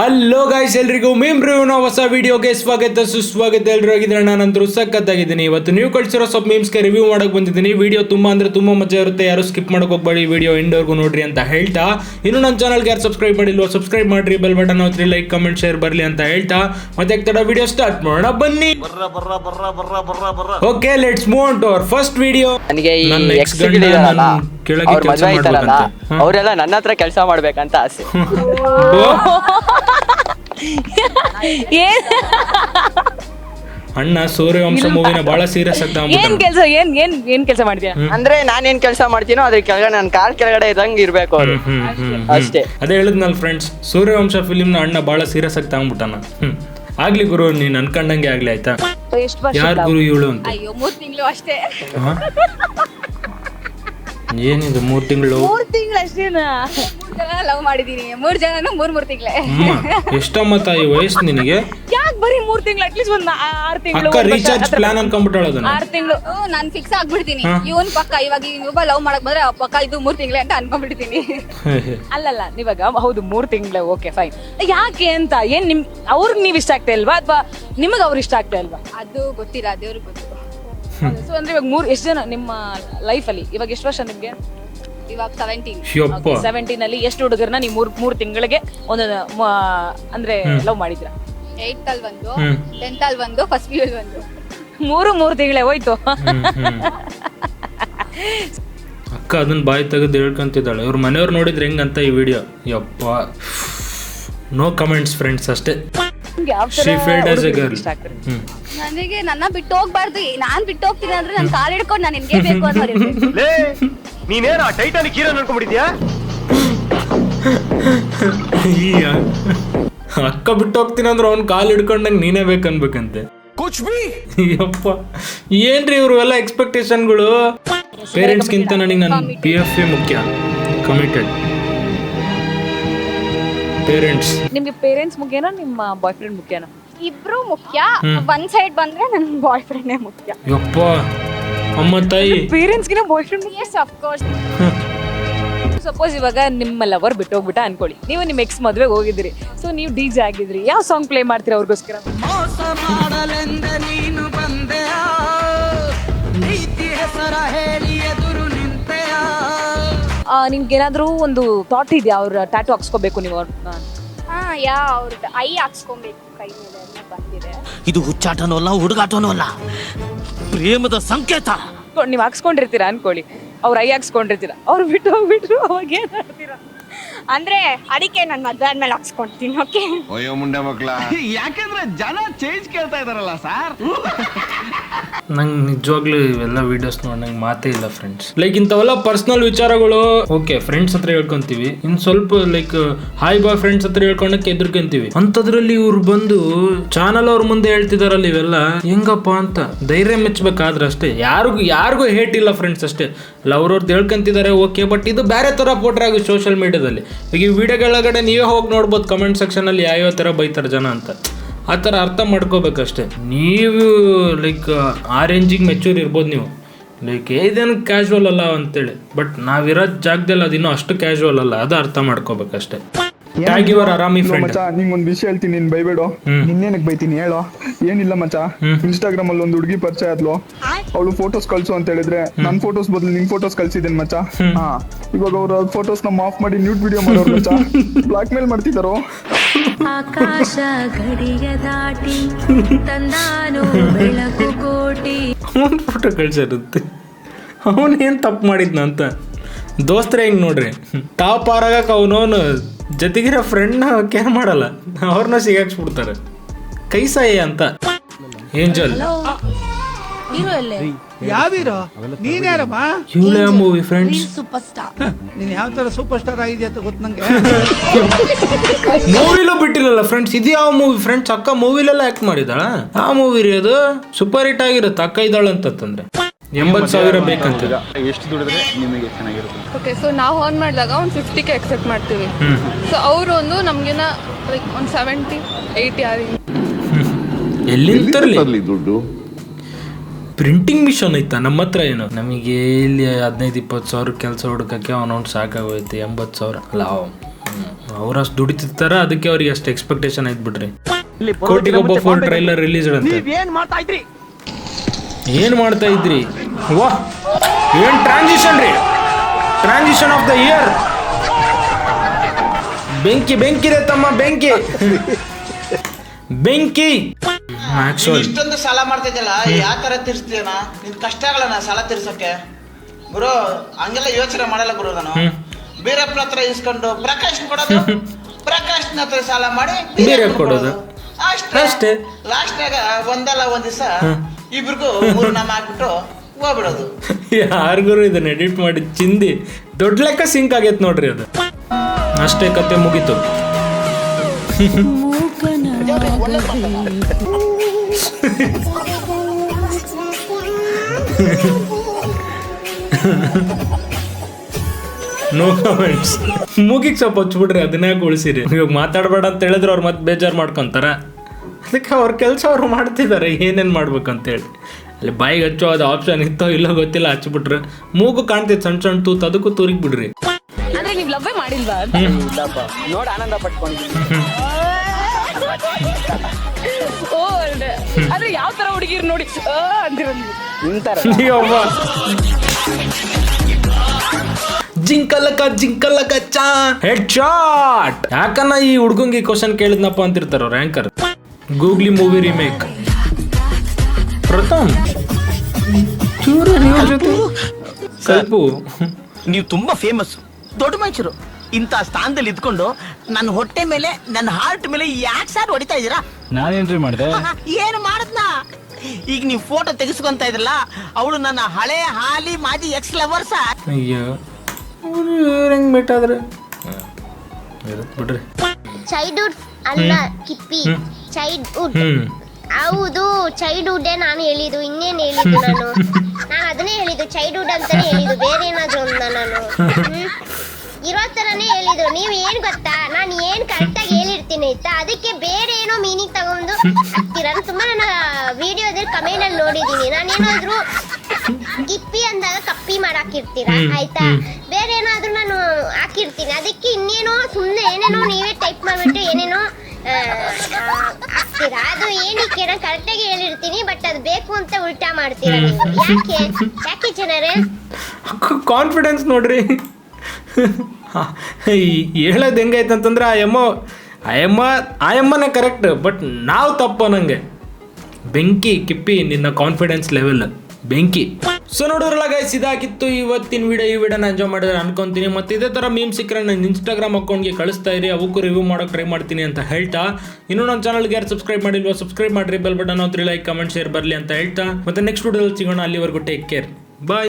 Hello guys ಎಲ್ರಿಗೂ review ರಿವ್ಯೂನ ಹೊಸ ವಿಡಿಯೋಗೆ ಸ್ವಾಗತ ಸುಸ್ವಾಗತ ಎಲ್ಲರೂ ಆಗಿದ್ರೆ ನಾನಂತರೂ ಸಖತ್ತಾಗಿದ್ದೀನಿ. ಇವತ್ತು ನೀವು ಕಳಿಸಿರೋ ಸ್ವಲ್ಪ ಮೀಮ್ಸ್ಗೆ ರಿವ್ಯೂ ಮಾಡೋಕೆ ಬಂದಿದ್ದೀನಿ. ವಿಡಿಯೋ ತುಂಬಾ ಅಂದ್ರೆ ತುಂಬಾ ಮಜಾ ಇರುತ್ತೆ. ಯಾರು ಸ್ಕಿಪ್ ಮಾಡೋಕೆ ಹೋಗ್ಬೇಡಿ. ವಿಡಿಯೋ ಎಂಡ್ವರೆಗೂ ನೋಡ್ರಿ ಅಂತ ಹೇಳ್ತಾ. ಇನ್ನು ನನ್ನ ಚಾನಲ್ಗೆ ಯಾರು ಸಬ್ಸ್ಕ್ರೈಬ್ ಮಾಡಿಲ್ವೋ ಸಬ್ಸ್ಕ್ರೈಬ್ ಮಾಡ್ರಿ. ಬೆಲ್ ಬಟನ್ ಹೋತ್ರಿ ಲೈಕ್ ಕಮೆಂಟ್ ಶೇರ್ ಬರಲಿ ಅಂತ ಹೇಳ್ತಾ. ಮತ್ತೆ ತಡ ವಿಡಿಯೋ ಸ್ಟಾರ್ಟ್ ಮಾಡೋಣ? ಬನ್ನಿ. Okay let's move on to our first video ನನ್ ಕೆಳಗೆ ಅವ್ರ ಕೆಲ್ಸ ಮದ್ವೆ ಆಯ್ತಾರಲ್ಲ ಮಾಡ್ಬೇಕಂತೆ. ಅವರೆಲ್ಲ ನನ್ನ ಹತ್ರ ಕೆಲಸ ಮಾಡ್ಬೇಕಂತ ಆಸೆ. ಏನ್? ಅಣ್ಣ ಸೂರ್ಯವಂಶ ಮೂವಿನ ಬಹಳ ಸೀರಿಯಸ್ ಅಂತ ಏನ್ ಕೆಲಸ ಏನ್ ಏನ್ ಏನ್ ಕೆಲಸ ಮಾಡ್ತೀಯ? ಅಂದ್ರೆ ಏನ್ ಕೆಲಸ ಮಾಡ್ತೀನೋ ಅದ್ರ ಕೆಳಗಡೆ ನನ್ನ ಕಾಲ್ ಕೆಳಗಡೆ ಇದ್ದಂಗೆ ಇರ್ಬೇಕು ಅವ್ರು. ಅಷ್ಟೇ. ಅದೇ ಹೇಳಿದ್ನಲ್ಲ ಫ್ರೆಂಡ್ಸ್ ಸೂರ್ಯವಂಶ ಫಿಲಿಮ್ನ ಅಣ್ಣ ಬಹಳ ಸೀರಿಯಸ್ ಆಗಿ ತಗೊಂಡ್ಬಿಟ್ಟಾನ ಹ್ಮ್. ಆಗ್ಲಿ ಗುರು ನೀನ್ ಅನ್ಕೊಂಡಂಗೆ ಆಗ್ಲಿ ಆಯ್ತಾ? ಎಷ್ಟು ವರ್ಷ ಯಾರ್ ಗುರು ಇವಳು ಅಂತ? ಅಯ್ಯೋ ಮೂರ್ ತಿಂಗಳು ಅಷ್ಟೇ. ಹಾ? ಏನಿದು ಮೂರ್ ತಿಂಗಳು? ಮೂರ್ ತಿಂಗಳು ಅಷ್ಟೇನಾ? ಮೂರ್ ಜನ ಲವ್ ಮಾಡಿದೀನಿ. ಮೂರ್ ಜನನು ಮೂರ್ ಮೂರ್ ತಿಂಗಳೇ. ಎಷ್ಟಮ್ಮ ತಾಯಿ ವಯಸ್ಸು ನಿನಗೆ? ಯಾಕೆ ಬರೀ ಮೂರ್ ತಿಂಗಳು? ಅಟ್ಲೀಸ್ಟ್ ಒಂದ್ ಆರ್ ತಿಂಗಳು ಅಕ್ಕ ರೀಚಾರ್ಜ್ ಪ್ಲಾನ್ ಅನ್ಕೊಂಡ್ಬಿಟ್ಟಾಳ ಅದನ್ನ. ಆರ್ ತಿಂಗಳು. ನಾನ್ ಫಿಕ್ಸ್ ಆಗ್ಬಿಡ್ತೀನಿ. ಇವನ್ ಪಕ್ಕ ಇವಾಗ ಇನ್ನೊಬ್ಬ ಲವ್ ಮಾಡಕ್ ಬಂದ್ರೆ ಆ ಪಕ್ಕ ಇದು ಮೂರ್ ತಿಂಗಳೇ ಅಂತ ಅನ್ಕೊಂಡ್ಬಿಡ್ತೀನಿ. ಅಲ್ಲಲ್ಲ ಇವಾಗ ಹೌದು ಮೂರ್ ತಿಂಗಳೇ ಓಕೆ ಫೈನ್ ಯಾಕೆ ಅಂತ ಏನ್ ನಿಮ್ ಅವ್ರಿಗೆ ನೀವ್ ಇಷ್ಟ ಆಗ್ತಾ ಇಲ್ವಾ? ಅಥವಾ ನಿಮಗ್ ಅವ್ರು ಇಷ್ಟ ಆಗ್ತಾ ಇಲ್ವಾ? ಅದು ಗೊತ್ತಿಲ್ಲ ದೇವ್ರಿಗೆ ಗೊತ್ತು. ಸೊ ಅಂದ್ರೆ ಇವಾಗ ಮೂರ್ ಎಷ್ಟು ಜನ ನಿಮ್ಮ ಲೈಫ್ ಅಲ್ಲಿ? ಇವಾಗ ಎಷ್ಟು ವರ್ಷ ನಿಮ್ಗೆ? ಇವಾಗ ಸೆವೆಂಟೀನ್ ಯಪ್ಪ ಸೆವೆಂಟೀನ್ ಅಲ್ಲಿ ಎಷ್ಟು ಹುಡುಗರನ್ನ ನೀವು ಮೂರ್ ಮೂರ್ ತಿಂಗಳಿಗೆ ಒಂದು ಮ- ಅಂದ್ರೆ ಲವ್ ಮಾಡಿದ್ರ ಏಟ್ ಅಲ್ಲಿ ಒಂದು ಹ್ಮ್. ಟೆಂತ್ ಅಲ್ಲಿ ಒಂದು ಫಸ್ಟ್ ಪಿ ಒಂದು. ಮೂರು ಮೂರು ತಿಂಗಳೇ ಹೋಯ್ತು. ಹ್ಮ್, ಹ್ಮ್. ಅಕ್ಕ ಅದನ್ನ ಬಾಯಿ ತೆಗೆದು ಹೇಳ್ಕೊಂತಿದ್ದಾಳೆ. ಇವ್ರ ಮನೆಯವ್ರು ನೋಡಿದ್ರೆ ಹೆಂಗಂತ ಈ ವಿಡಿಯೋ ಯಪ್ಪ. ನೋ ಕಮೆಂಟ್ಸ್ ಫ್ರೆಂಡ್ಸ್ ಅಷ್ಟೇ. ಹ್ಮ್. ನನಗೆ ನನ್ನ ಬಿಟ್ಟು ಹೋಗ್ಬಾರ್ದು. ನಾನ್ ಬಿಟ್ಟು ಹೋಗ್ತೀನಿ ಅಂದ್ರೆ ನನ್ ಕಾಲ್ ಹಿಡ್ಕೊಂಡು ನಾನು ನಿನ್ಗೆ ಬೇಕು ಅನ್ನೋರು ಇರ್ಬೇಕು. ಲೇ ನೀನೇನ ಟೈಟಾನಿಕ್ ಹೀರೋ ಅನ್ಕೊಂಡ್ಬಿಟ್ಟಿದ್ಯಾ? ಈ ಅಕ್ಕ ಬಿಟ್ಟು ಹೋಗ್ತೀನಿ ಅಂದ್ರೆ ಅವ್ನ ಕಾಲ್ ಹಿಡ್ಕೊಂಡಂಗೆ ನೀನೇ ಬೇಕನ್ಬೇಕಂತೆ. ಕುಚ್ ಬಿ ಯಪ್ಪ. ಏನ್ರಿ ಇವ್ರು ಎಲ್ಲ ಎಕ್ಸ್ಪೆಕ್ಟೇಷನ್ಗಳು ಪೇರೆಂಟ್ಸ್ಗಿಂತ ನನಗೆ ನನ್ನ ಪಿ ಎಫ್ ಎ ಮುಖ್ಯ. ಕಮಿಟೆಡ್ ಪೇರೆಂಟ್ಸ್ ನಿಮ್ಗೆ ಪೇರೆಂಟ್ಸ್ ಮುಖ್ಯನಾ ನಿಮ್ಮ ಬಾಯ್ ಫ್ರೆಂಡ್ ಮುಖ್ಯನಾ? ಇಬ್ರು ಮುಖ್ಯ. ಒನ್ ಸೈಡ್ ಬಂದ್ರೆ ನನ್ನ ಬಾಯ್ ಫ್ರೆಂಡೇ ಮುಖ್ಯ. ಯಪ್ಪ ಅಮ್ಮ ತಾಯಿ. Parents ಗಿನ boyfriend yes of course suppose ಇವಾಗ ನಿಮ್ಮ ಲವರ್ ಬಿಟ್ಟು ಹೋಗ್ಬಿಟ್ಟ ಅನ್ಕೊಳ್ಳಿ. ನೀವು ನಿಮ್ಮ ಎಕ್ಸ್ ಮದ್ವೆಗೆ ಹೋಗಿದ್ರಿ ಸೊ ನೀವು ಡಿ ಜೆ ಆಗಿದ್ರಿ ಯಾವ ಸಾಂಗ್ ಪ್ಲೇ ಮಾಡ್ತೀರಾ ಅವ್ರಿಗೋಸ್ಕರ? ನಿಮ್ಗೆ ಏನಾದ್ರೂ ಒಂದು ಥಾಟ್ ಇದೆಯಾ? ಅವ್ರ ಟ್ಯಾಟು ಹಾಕ್ಸ್ಕೋಬೇಕು ನೀವು. ಅವ್ರ ಹಾ ಯಾ ಅವ್ರದ್ದು ಐ ಹಾಕ್ಸ್ಕೊಬೇಕು ಕೈ ಮೇಲೆ ಎಲ್ಲ ಬಂದಿದೆ. ಇದು ಹುಚ್ಚಾಟನೂ ಅಲ್ಲ ಹುಡುಗಾಟನೂ ಅಲ್ಲ. ಪ್ರೇಮದ ಸಂಕೇತ. ನೀವು ಹಾಕ್ಸ್ಕೊಂಡಿರ್ತೀರಾ ಅನ್ಕೊಳ್ಳಿ. ಅವ್ರ ಐ ಹಾಕ್ಸ್ಕೊಂಡಿರ್ತೀರಾ. ಅವ್ರು ಬಿಟ್ಟು ಹೋಗ್ಬಿಟ್ರು ಅವಾಗ ಏನ್ ಮಾಡ್ತೀರಾ? ಅಂದ್ರೆ ಅಡಿಕೆ ನನ್ ಮದ್ವೆ ಆದ್ಮೇಲೆ ಹಾಕ್ಸ್ಕೊಡ್ತೀನಿ ಓಕೆ ಅಯ್ಯೋ ಮುಂಡೆ ಮಕ್ಳ. ಯಾಕಂದ್ರೆ ಜನ ಚೇಂಜ್ ಕೇಳ್ತಾ ಇದಾರಲ್ಲ ಸರ್ ನಂಗೆ ನಿಜವಾಗ್ಲೂ ಇವೆಲ್ಲ ವಿಡಿಯೋಸ್ ನೋಡಿ ನಂಗೆ ಮಾತೇ ಇಲ್ಲ ಫ್ರೆಂಡ್ಸ್ ಲೈಕ್ ಇಂಥವೆಲ್ಲ ಪರ್ಸನಲ್ ವಿಚಾರಗಳು ಓಕೆ ಫ್ರೆಂಡ್ಸ್ ಹತ್ರ ಹೇಳ್ಕೊಂತೀವಿ. ಇನ್ ಸ್ವಲ್ಪ ಲೈಕ್ ಹಾಯ್ ಬಾಯ್ ಫ್ರೆಂಡ್ಸ್ ಹತ್ರ ಹೇಳ್ಕೊಳಕ್ಕೆ ಎದುರ್ಕೊಂತೀವಿ ಅಂಥದ್ರಲ್ಲಿ ಇವ್ರು ಬಂದು ಚಾನಲ್ ಅವ್ರ ಮುಂದೆ ಹೇಳ್ತಿದಾರಲ್ಲ ಇವೆಲ್ಲ ಹೆಂಗಪ್ಪ ಅಂತ ಧೈರ್ಯ ಮೆಚ್ಚಬೇಕಾದ್ರೆ ಅಷ್ಟೇ. ಯಾರಿಗೂ ಯಾರಿಗೂ ಹೇಟ್ ಇಲ್ಲ ಫ್ರೆಂಡ್ಸ್ ಅಷ್ಟೇ. ಅಲ್ಲ ಅವ್ರವ್ರದ್ದು ಹೇಳ್ಕೊಂತಿದ್ದಾರೆ ಓಕೆ ಬಟ್ ಇದು ಬೇರೆ ಥರ ಪೋಟ್ರಾಗಿ ಸೋಷಿಯಲ್ ಮೀಡಿಯಾದಲ್ಲಿ ಈಗ ಈ ವಿಡಿಯೋಗಳಗಡೆ ನೀವೇ ಹೋಗಿ ನೋಡ್ಬೋದು ಕಮೆಂಟ್ ಸೆಕ್ಷನಲ್ಲಿ ಯಾವ್ಯಾವ ಥರ ಬೈತಾರೆ ಜನ ಅಂತ. ಆ ಥರ ಅರ್ಥ ಮಾಡ್ಕೋಬೇಕಷ್ಟೇ. ನೀವು ಲೈಕ್ ಆ ರೇಂಜಿಗೆ ಮೆಚೂರ್ ಇರ್ಬೋದು ನೀವು. ಲೈಕ್ ಇದೇನು ಕ್ಯಾಶುವಲ್ ಅಲ್ಲ ಅಂತೇಳಿ. ಬಟ್ ನಾವಿರೋ ಜಾಗದಲ್ಲಿ ಅದಿನ್ನೂ ಅಷ್ಟು ಕ್ಯಾಶುವಲ್ ಅಲ್ಲ. ಅದು ಅರ್ಥ ಮಾಡ್ಕೋಬೇಕಷ್ಟೇ. ಟ್ಯಾಗ್ ಯುವರ್ ಆರಾಮಿ ಫ್ರೆಂಡ್ ಮಚ್ಚ? ನಿಂಗ್ ಒಂದ್ ವಿಷಯ ಹೇಳ್ತೀನಿ ನೀನ್ ಬೈಬೇಡ. ನಿನ್ನೇನಕ್ ಬೈತೀನಿ ಹೇಳೋ. ಏನಿಲ್ಲ ಮಚ್ಚಾ. ಇನ್ಸ್ಟಾಗ್ರಾಮ್ ಅಲ್ಲಿ ಒಂದು ಹುಡುಗಿ ಪರಿಚಯ ಆದ್ಲು. ಅವಳು ಫೋಟೋಸ್ ಕಳ್ಸು ಅಂತ ಹೇಳಿದ್ರೆ ನನ್ ಫೋಟೋಸ್ ಬದಲು ನಿನ್ ಫೋಟೋಸ್ ಕಳ್ಸಿದ್ದೇನೆ ಮಚ್ಚ. ಹಾ. ಇವಾಗ ಅವ್ರ ಫೋಟೋಸ್ನ ಆಫ್ ಮಾಡಿ ನ್ಯೂಟ್ ವಿಡಿಯೋ ಮಾಡೋರು ಮಚ್ಚ. ಬ್ಲಾಕ್ ಮೇಲ್ ಮಾಡ್ತಿದಾರೋ ಆಕಾಶ ಗಡಿಯ ದಾಟಿ ತಂದಾನು ಬೆಳಕು ಕೋಟಿ. ಒಂದು ಫೋಟೋ ಕಳ್ಸಿರುತ್ತೆ. ಅವನೇನು ತಪ್ಪು ಮಾಡಿದ್ನ ಅಂತ ದೋಸ್ತ್ರೆ ಹೆಂಗ್ ನೋಡ್ರಿ. ಟಾಪ್ ಆರಾಗಕ್ಕೆ ಅವನವನು ಜೊತೆಗಿರೋ ಫ್ರೆಂಡ್ನ ಕೇರ್ ಮಾಡಲ್ಲ. ಅವ್ರನ್ನ ಸಿಗಾಕ್ಸ್ಬಿಡ್ತಾರೆ. ಕೈ ಸಾಯಿ ಅಂತ. ಏಂಜಲ್. ಯಾವೀರೋ ನೀನ್ ಯಾರಮ್ಮ? ಇವಳೆ ಮೂವಿ ಫ್ರೆಂಡ್ಸ್ ನೀನ್ ಯಾವ ತರ ಸೂಪರ್ ಸ್ಟಾರ್ ಆಗಿದೆ ಅಂತ ಗೊತ್ತು ನಂಗೆ. ಮೂವಿಲೂ ಬಿಟ್ಟಿರಲ್ಲ ಫ್ರೆಂಡ್ಸ್ ಇದು ಯಾವ ಮೂವಿ ಫ್ರೆಂಡ್ಸ್ ಅಕ್ಕ ಮೂವಿಲೆಲ್ಲ ಆಕ್ಟ್ ಮಾಡಿದಾಳ ಆ ಮೂವಿ ರೀ ಅದು. ಸೂಪರ್ ಹಿಟ್ ಆಗಿರುತ್ತೆ ಅಕ್ಕ ಇದ್ದಾಳ ಅಂತಂದ್ರೆ ಎಂಬತ್ತು ಸಾವಿರ ಬೇಕಂತ. ಎಷ್ಟು ದುಡಿದ್ರೆ ನಿಮಗೆ ಚೆನ್ನಾಗಿರುತ್ತೆ? ಓಕೆ ಸೊ ನಾವು ಆನ್ ಮಾಡಿದಾಗ ಒಂದು ಫಿಫ್ಟಿಗೆ ಎಕ್ಸೆಪ್ಟ್ ಮಾಡ್ತೀವಿ. ಸೊ ಅವರು ಒಂದು ನಮ್ಗೇನ ಲೈಕ್ ಒಂದು ಸೆವೆಂಟಿ ಏಯ್ಟಿ ಆ ಎಲ್ಲಿಂದ ತರ್ಲಿ? ತರ್ಲಿ ದುಡ್ಡು? ಪ್ರಿಂಟಿಂಗ್ ಮಿಷನ್ ಐತಾ? ನಮ್ಮ ಹತ್ರ ಏನು? ನಮಗೆ ಇಲ್ಲಿ ಹದಿನೈದು ಇಪ್ಪತ್ತು ಸಾವಿರ ಕೆಲಸ ಹುಡುಕಕ್ಕೆ ಅವನೌಂಟ್ ಸಾಕಾಗೋಯ್ತು ಎಂಬತ್ತು ಸಾವಿರ. ಅಲ್ಲ ಅವ್ರು ಅಷ್ಟು ದುಡಿತಿರ್ತಾರ ಅದಕ್ಕೆ ಅವ್ರಿಗೆ ಅಷ್ಟು ಎಕ್ಸ್ಪೆಕ್ಟೇಷನ್ ಆಯ್ತು ಬಿಡ್ರಿ ಕೋಟಿಗೊಬ್ಬ ಫೋನ್ ಟ್ರೈಲರ್ ರಿಲೀಸ್ ಅಂತ. ಏನ್ ಮಾಡ್ತಾ ಇದ್ರಿ? ಏನ್ ಮಾಡ್ತಾ ಇದ್ರಿ? ವಾ ಏನ್ ಟ್ರಾನ್ಸಿಷನ್ ರೀ? ಟ್ರಾನ್ಸಿಷನ್ ಆಫ್ ದ ಇಯರ್ ಬೆಂಕಿ ಬೆಂಕಿ ರೇ ತಮ್ಮ ಬೆಂಕಿ. ಬೆಂಕಿ. ಇಷ್ಟೊಂದು ಸಾಲ ಮಾಡ್ತಿದ್ದಲ್ಲ ಯಾವ ತರ ತೀರಿಸ್ತೀಯನ ನಿನ್ ಕಷ್ಟ ಆಗಲ್ಲ ಸಾಲ ತೀರ್ಸಕ್ಕೆ ಗುರು ಹಂಗೆಲ್ಲ ಯೋಚನೆ ಮಾಡಲ್ಲ ಗುರು ನಾನು. ಬೀರಪ್ಪನ ಹತ್ರ ಇಸ್ಕೊಂಡು ಪ್ರಕಾಶ್ ಕೊಡೋದು ಪ್ರಕಾಶ್ನ ಹತ್ರ ಸಾಲ ಮಾಡಿ ಬೀರಪ್ಪ ಕೊಡೋದು. ಅಷ್ಟೇ. ಅಷ್ಟೇ. ಲಾಸ್ಟ್ನಾಗ ಒಂದಲ್ಲ ಒಂದ್ ದಿವಸ ಇಬ್ರಿಗೂ ಮೂರು ನಾಮ ಹಾಕ್ಬಿಟ್ಟು ಹೋಗ್ಬಿಡೋದು ಯಾರಿಗೂ ಇದನ್ನ ಎಡಿಟ್ ಮಾಡಿ ಚಿಂದಿ. ದೊಡ್ಡ ಲೆಕ್ಕ ಸಿಂಕ್ ಆಗೈತೆ ನೋಡ್ರಿ ಅದು. ಅಷ್ಟೇ ಕತೆ ಮುಗೀತು. ನೋ ಕಮೆಂಟ್ಸ್ ಮೂಗಿಗೆ ಸ್ವಲ್ಪ ಹಚ್ಬಿಡ್ರಿ ಅದನ್ನೇ ಉಳಿಸಿರಿ. ಇವಾಗ ಮಾತಾಡಬೇಡ ಅಂತ ಹೇಳಿದ್ರೆ ಅವ್ರು ಮತ್ತೆ ಬೇಜಾರು ಮಾಡ್ಕೊಂತಾರ. ಅದಕ್ಕೆ ಅವ್ರ ಕೆಲಸ ಅವ್ರು ಮಾಡ್ತಿದ್ದಾರೆ ಏನೇನು ಮಾಡ್ಬೇಕಂತೇಳಿ. ಅಲ್ಲಿ ಬಾಯಿಗೆ ಹಚ್ಚೋ ಅದು ಆಪ್ಷನ್ ಇತ್ತೋ ಇಲ್ಲೋ ಗೊತ್ತಿಲ್ಲ ಹಚ್ಬಿಟ್ರೆ. ಮೂಗು ಕಾಣ್ತೈತೆ ಸಣ್ಣ ಸಣ್ಣ ತೂತ್ ಅದಕ್ಕೂ ತೂರಿಗೆ ಬಿಡ್ರಿ ಅಂದ್ರೆ ನೀವ್ ಲವ್ವೇ ಮಾಡಿಲ್ವಾ? ನೋಡಿ ಆನಂದ ಪಟ್ಕೊಂಡಿದ್ದೀನಿ. ಓ ಅಂದ್ರೆ ಯಾವ ತರ ಹುಡುಗಿರ್ ನೋಡಿ ಜಿಂಕಲಕ ಜಿಂಕಲಕ ಚಾ. ಹೆಡ್ ಶಾಟ್ ಯಾಕನ್ನ ಈ ಹುಡ್ಗಂಗೆ ಕ್ವಶನ್ ಕೇಳಿದ್ನಪ್ಪ ಅಂತಿರ್ತಾರ ಅವ್ರ anchor Googly movie remake Pratham ಚೂರು ಇವ್ರ ಜೊತೆ. ಕಲ್ಪು. ನೀವು ತುಂಬಾ ಫೇಮಸ್ ದೊಡ್ಡ ಮನುಷ್ಯರು ಇಂಥ ಸ್ಥಾನದಲ್ಲಿ ಇದ್ಕೊಂಡು ನನ್ನ ಹೊಟ್ಟೆ ಮೇಲೆ ನನ್ನ ಹಾರ್ಟ್ ಮೇಲೆ ಯಾಕೆ ಸರ್ ಹೊಡಿತಾ ಇದ್ದೀರಾ? ನಾನೇನ್ರಿ ಮಾಡಿದೆ. ಏನು ಮಾಡದ್ನ? ಈಗ ನೀವು ಫೋಟೋ ತೆಗೆಸ್ಕೊಂತ ಇದ್ರಲ್ಲ ಅವಳು ನನ್ನ ಹಳೆ ಹಾಲಿ ಮಾಜಿ ಎಕ್ಸ್ ಲವರ್ ಸರ್ ಅಯ್ಯೋ ಹೆಂಗ್ ಬಿಟ್ಟಾದ್ರೆ ಬಿಡ್ರಿ. ಚೈಲ್ಡ್ಹುಡ್ ಅಲ್ಲ ಕಿಪ್ಪಿ. ಚೈಲ್ಡ್ಹುಡ್ ಹೌದು ಚೈಲ್ಡ್ಹುಡ್ ನಾನು ಹೇಳಿದ್ದು ಇನ್ನೇನು ಹೇಳಿದ್ದು ನಾನು? ನಾನು ಅದನ್ನೇ ಹೇಳಿದ್ದು ಚೈಲ್ಡ್ಹುಡ್ ಅಂತಾನೆ ಹೇಳಿದ್ದು ಬೇರೆ ಏನಾದ್ರು ಒಂದ ನಾನು? ಇರೋ ತರನೇ ಹೇಳಿದ್ರು. ನೀವು ಏನ್ ಗೊತ್ತಾ? ನಾನು ಏನ್ ಕರೆಕ್ಟಾಗಿ ಹೇಳಿರ್ತೀನಿ ಆಯ್ತಾ? ಅದಕ್ಕೆ ಬೇರೆ ಏನೋ ಮೀನಿಂಗ್ ತಗೊಂಡು ಹಾಕ್ತೀರಾ? ನಾನು ತುಂಬಾ ನನ್ನ ವಿಡಿಯೋದಲ್ಲಿ ಕಮೆಂಟ್ ಅಲ್ಲಿ ನೋಡಿದೀನಿ ನಾನು ಏನಾದ್ರು ಕಿಪ್ಪಿ ಅಂದಾಗ ಕಪ್ಪಿ ಮಾಡಾಕಿರ್ತೀರಾ ಆಯ್ತಾ? ಬೇರೆ ಏನಾದ್ರೂ ನಾನು ಹಾಕಿರ್ತೀನಿ. ಅದಕ್ಕೆ ಇನ್ನೇನೋ ಸುಮ್ಮನೆ ಏನೇನೋ ನೀವೇ ಟೈಪ್ ಮಾಡ್ಬಿಟ್ಟು ಏನೇನೋ ಅದು ಏನಕ್ಕೆ ನಾನು ಕರೆಕ್ಟಾಗಿ ಹೇಳಿರ್ತೀನಿ ಬಟ್ ಅದು ಬೇಕು ಅಂತ ಉಲ್ಟಾ ಮಾಡ್ತೀರಾ ನೀವು. ಯಾಕೆ? ಯಾಕೆ ಜನರೇ? ಕಾನ್ಫಿಡೆನ್ಸ್ ನೋಡ್ರಿ. ಹೇಳೋದ್ ಹೇಳೋದು ಹೆಂಗೈತೆ ಅಂತಂದ್ರೆ ಆ ಎಮ್ಮ ಆ ಎಮ್ಮ ಆ ಎಮ್ಮನೇ ಕರೆಕ್ಟ್ ಬಟ್ ನಾವು ತಪ್ಪು ನಂಗೆ ಬೆಂಕಿ ಕಿಪ್ಪಿ ನಿನ್ನ ಕಾನ್ಫಿಡೆನ್ಸ್ ಲೆವೆಲ್ ಬೆಂಕಿ. ಸೊ ನೋಡಿದ್ರಲ್ಲ ಗೈಸ್ ಇದಾಗಿತ್ತು ಇವತ್ತಿನ ವಿಡಿಯೋ ಈ ವಿಡಿಯೋನ ಎಂಜಾಯ್ ಮಾಡಿದ್ರೆ ಅನ್ಕೊಂತೀನಿ. ಮತ್ತೆ ಇದೇ ಥರ ಮೀಮ್ ಸಿಕ್ಕರೆ ನನ್ನ ಇನ್ಸ್ಟಾಗ್ರಾಮ್ ಅಕೌಂಟ್ಗೆ ಕಳಿಸ್ತಾ ಇರಿ. ಅವಕ್ಕೂ ರಿವ್ಯೂ ಮಾಡೋಕೆ ಟ್ರೈ ಮಾಡ್ತೀನಿ ಅಂತ ಹೇಳ್ತಾ. ಇನ್ನೂ ನನ್ನ ಚಾನಲ್ಗೆ ಯಾರು ಸಬ್ಸ್ಕ್ರೈಬ್ ಮಾಡಿಲ್ವೋ ಸಬ್ಸ್ಕ್ರೈಬ್ ಮಾಡಿರಿ ಬೆಲ್ ಬಟನ್ ಹತ್ರ ಲೈಕ್ ಕಮೆಂಟ್ ಶೇರ್ ಬರಲಿ ಅಂತ ಹೇಳ್ತಾ. ಮತ್ತೆ ನೆಕ್ಸ್ಟ್ ವಿಡಿಯೋದಲ್ಲಿ ಸಿಗೋಣ. ಅಲ್ಲಿವರೆಗೂ ಟೇಕ್ ಕೇರ್ ಬಾಯ್